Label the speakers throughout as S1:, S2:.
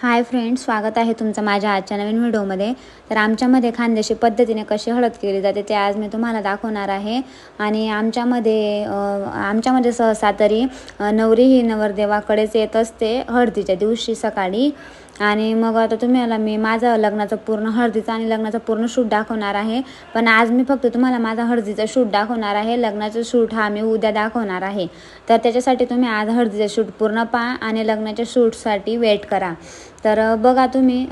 S1: Hi friends स्वागत आहे तुमचं माझ्या आजच्या नवीन व्हिडिओमध्ये. तर आमच्यामध्ये खानदेशी पद्धतीने कशी हळद केली जाते ते आज मी तुम्हाला दाखवणार आहे. आणि आमच्यामध्ये आमच्यामध्ये सहसा तरी नवरी ही नवरदेवाकडेच येत असते हळदीच्या दिवशी सकाळी. आणि मग आता तुम्हाला मी माझं लग्नाचं पूर्ण हळदीचं आणि लग्नाचं पूर्ण शूट दाखवणार आहे. पण आज मी फक्त तुम्हाला माझा हळदीचं शूट दाखवणार आहे. लग्नाचं शूट हा मी उद्या दाखवणार आहे. तर त्याच्यासाठी तुम्ही आज हळदीचं शूट पूर्ण पहा आणि लग्नाच्या शूटसाठी वेट करा. तर बघा तुम्ही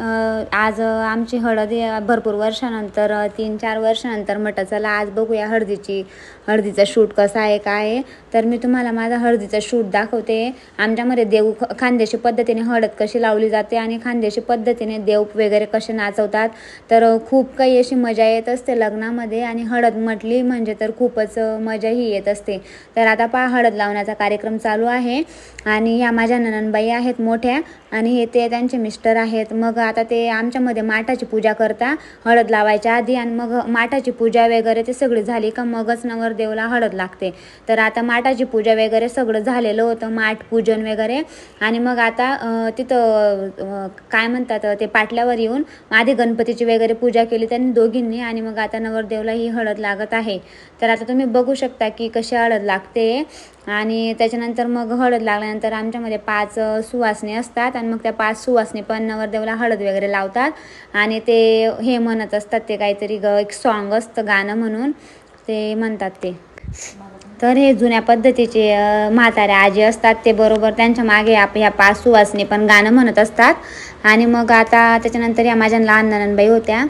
S1: आज आमची हळद या भरपूर वर्षानंतर तीन चार वर्षानंतर म्हटलं चला आज बघूया हळदीची हळदीचा शूट कसा आहे काय आहे. तर मी तुम्हाला माझा हळदीचा शूट दाखवते. आमच्यामध्ये देऊ खानदेशी पद्धतीने हळद कशी लावली जाते आणि खानदेशी पद्धतीने देव वगैरे कसे नाचवतात तर खूप काही अशी मजा येत असते लग्नामध्ये. आणि हळद म्हटली म्हणजे तर खूपच मजा मजाही येत असते. तर आता पहा हळद लावण्याचा कार्यक्रम चालू आहे. आणि या माझ्या नननबाई आहेत मोठ्या आणि हे ते त्यांचे मिस्टर आहेत. मग आता ते आमच्यामध्ये माठाची पूजा करता हळद लावायच्या आधी आणि मग माठाची पूजा वगैरे ते सगळी झाली का मगच नवरदेवला हळद लागते. तर आता माठाची पूजा वगैरे सगळं झालेलं होतं माठ पूजन वगैरे. आणि मग आता तिथं काय म्हणतात ते पाटल्यावर येऊन आधी गणपतीची वगैरे पूजा केली त्यांनी दोघींनी आणि मग आता नवरदेवला ही हळद लागत आहे. तर आता तुम्ही बघू शकता की कशी हळद लागते आणि त्याच्यानंतर मग हळद लागल्यानंतर आमच्यामध्ये पाच सुवासने असतात आणि मग त्या पाच सुवासने पण नवरदेवला हळद वगैरे लावतात आणि ते हे म्हणत असतात ते काहीतरी ग एक सॉन्ग असतं गाणं म्हणून ते म्हणतात ते. तर हे जुन्या पद्धतीचे म्हातारे आजी असतात ते बरोबर त्यांच्या मागे आप ह्या पाच पण गाणं म्हणत असतात. आणि मग आता त्याच्यानंतर या माझ्या लहान नननबाई होत्या.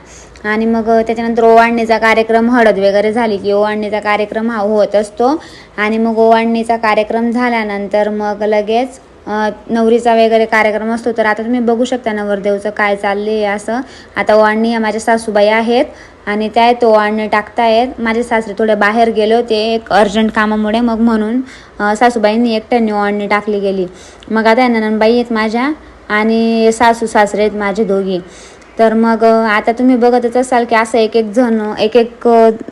S1: आणि मग त्याच्यानंतर ओवाळणीचा कार्यक्रम हळद वगैरे झाली की ओवाळणीचा कार्यक्रम हा होत असतो. आणि मग ओवाळणीचा कार्यक्रम झाल्यानंतर मग लगेच नवरीचा वगैरे कार्यक्रम असतो तर आता तुम्ही बघू शकता नवरदेवचं काय चालले आहे असं. आता ओवाळणी या माझ्या सासूबाई आहेत आणि त्या तो ओवाळणी टाकतायत. माझे सासरे थोडे बाहेर गेले होते एक अर्जंट कामामुळे. मग म्हणून सासूबाईंनी एकट्याने ओवाळणी टाकली गेली. मग आता नननबाई ननंदबाई आहेत माझ्या आणि सासू सासरे आहेत माझे दोघी. तर मग आता तुम्ही बघतच असाल की असं एक एक जण एक एक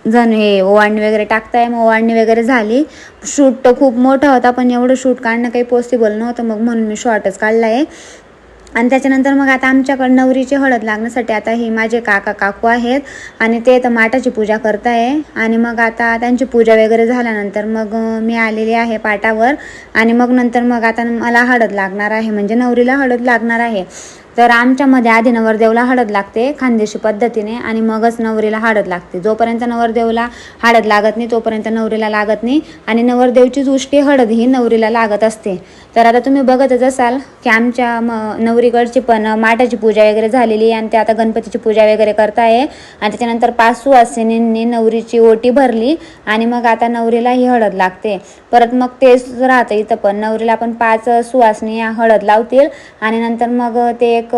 S1: जण हे ओवाळणी वगैरे टाकताय. मग ओवाळणी वगैरे झाली. शूट तर खूप मोठा होता पण एवढं शूट काढणं काही पॉसिबल नव्हतं. मग म्हणून मी शॉर्टच काढला आहे आणि त्याच्यानंतर मग आता आमच्याकडं नवरीची हळद लागण्यासाठी आता हे माझे काका काकू आहेत. आणि ते तर माटाची पूजा करताय. आणि मग आता त्यांची पूजा वगैरे झाल्यानंतर मग मी आलेली आहे पाटावर. आणि मग नंतर मग आता मला हळद लागणार आहे. म्हणजे नवरीला हळद लागणार आहे. तर आमच्यामध्ये आधी नवरदेवला हळद लागते खानदेशी पद्धतीने आणि मगच नवरीला हळद लागते. जोपर्यंत नवरदेवला हळद लागत नाही तोपर्यंत नवरीला लागत नाही आणि नवरदेवची दृष्टी हळद ही नवरीला लागत असते. तर आता तुम्ही बघतच असाल की आमच्या म नवरीकडची पण माठाची पूजा वगैरे झालेली आहे आणि ते आता गणपतीची पूजा वगैरे करताय. आणि त्याच्यानंतर पाच सुवासिनींनी नवरीची ओटी भरली आणि मग आता नवरीला ही हळद लागते. परत मग तेच राहतं इथं पण. नवरीला पण पाच सुवासनी या हळद लावतील आणि नंतर मग ते एक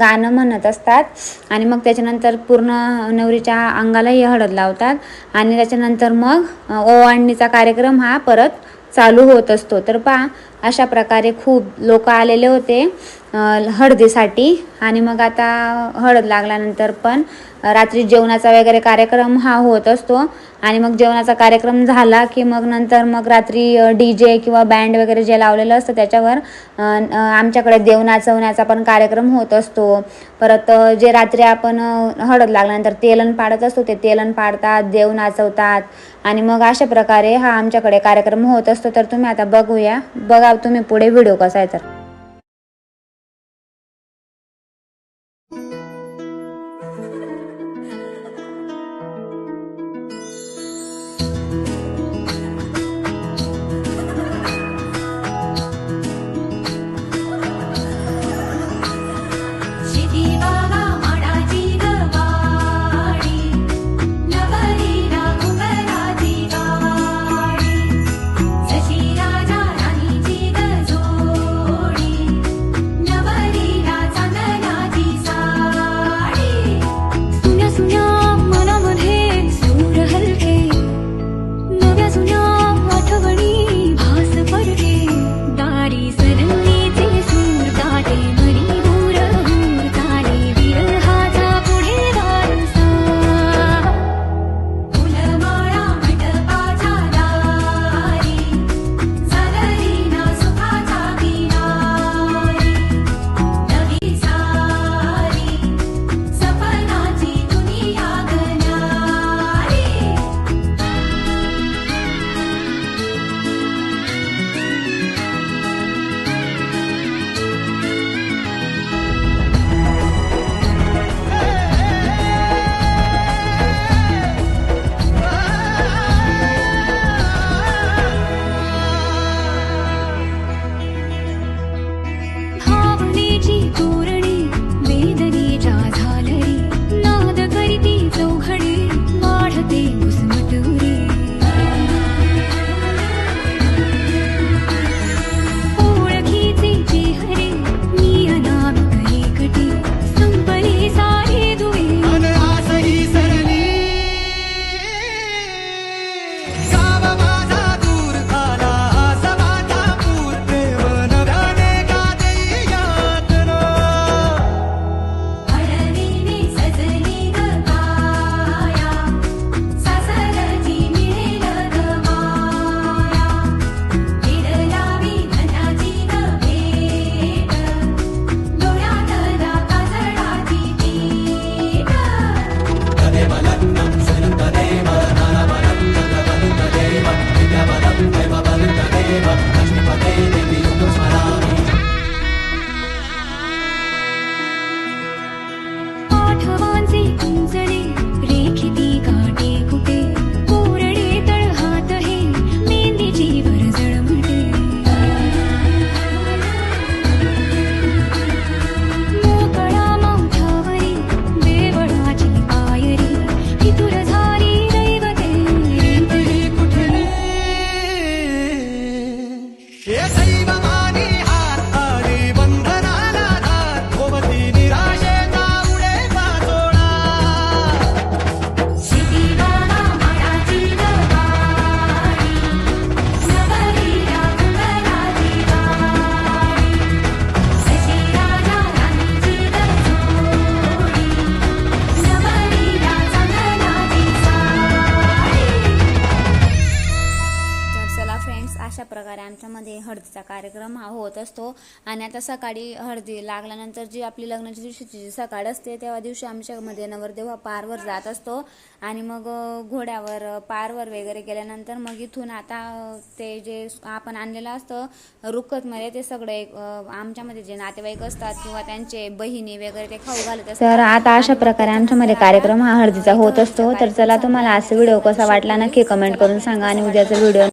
S1: गाणं म्हणत असतात. आणि मग त्याच्यानंतर पूर्ण नवरीच्या अंगालाही हळद लावतात. आणि त्याच्यानंतर मग अ, ओवाळणीचा कार्यक्रम हा परत चालू होत असतो. तर पहा अशा प्रकारे खूप लोक आलेले होते हळदीसाठी. आणि मग आता हळद लागल्यानंतर पण रात्री जेवणाचा वगैरे कार्यक्रम हा होत असतो. आणि मग जेवणाचा कार्यक्रम झाला की मग नंतर मग रात्री डी जे किंवा बँड वगैरे जे लावलेलं असतं त्याच्यावर आमच्याकडे देव नाचवण्याचा पण कार्यक्रम होत असतो. परत जे रात्री आपण हळद लागल्यानंतर तेलन पाडत असतो ते तेलन पाडतात देव नाचवतात आणि मग अशा प्रकारे हा आमच्याकडे कार्यक्रम होत असतो. तर तुम्ही आता बघूया बघा तुम्ही पुढे व्हिडिओ कसा आहे तर.
S2: 正解は
S1: हळदीचा कार्यक्रम हा होत असतो. आणि आता सकाळी हळदी लागल्यानंतर जी आपली लग्नाच्या दिवशीची जी सकाळ असते तेव्हा दिवशी आमच्यामध्ये नवरदेव हा पारवर जात असतो. आणि मग घोड्यावर पारवर वगैरे गेल्यानंतर मग इथून आता ते जे आपण आणलेलं असतं रुखतमध्ये ते सगळे आमच्यामध्ये जे नातेवाईक असतात किंवा त्यांचे बहिणी वगैरे ते खाऊ घालत असतात.
S3: तर आता अशा प्रकारे आमच्यामध्ये कार्यक्रम हा हळदीचा होत असतो. तर चला तुम्हाला आजचा व्हिडिओ कसा वाटला नक्की कमेंट करून सांगा आणि उद्याचा व्हिडिओ